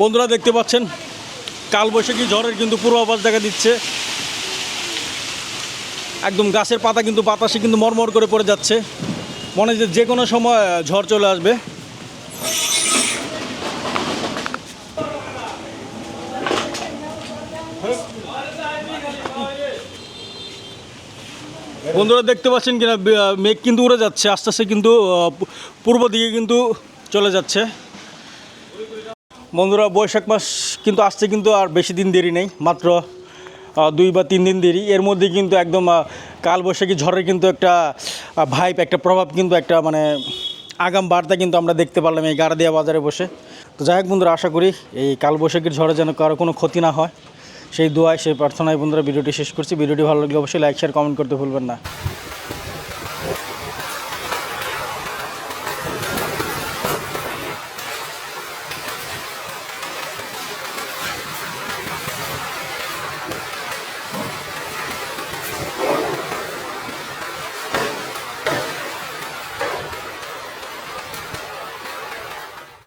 বন্ধুরা দেখতে পাচ্ছেন, কালবৈশাখী ঝড়ের কিন্তু পূর্বাভাস দেখা দিচ্ছে। একদম গাছের পাতা কিন্তু বাতাসে কিন্তু মরমর করে পড়ে যাচ্ছে। মনে যে যে কোনো সময় ঝড় চলে আসবে। বন্ধুরা দেখতে পাচ্ছেন কিনা মেঘ কিন্তু উড়ে যাচ্ছে। আস্তে আস্তে কিন্তু পূর্ব দিকে কিন্তু চলে যাচ্ছে। বন্ধুরা, বৈশাখ মাস কিন্তু আসছে কিন্তু আর বেশি দিন দেরি নেই, মাত্র দুই বা তিন দিন দেরি। এর মধ্যে কিন্তু একদম কালবৈশাখী ঝড়ের কিন্তু একটা ভাইপ, একটা প্রভাব কিন্তু একটা মানে আগাম বার্তা কিন্তু আমরা দেখতে পারলাম এই গাড়াদিয়া বাজারে বসে। তো যাই হোক বন্ধুরা, আশা করি এই কালবৈশাখীর ঝড়ে যেন কারও কোনো ক্ষতি না হয়। সেই দোয়ায়, সেই প্রার্থনায় বন্ধুরা, ভিডিওটি শেষ করছি। ভিডিওটি ভালো লাগলে অবশ্যই লাইক শেয়ার কমেন্ট করতে ভুলবেন না।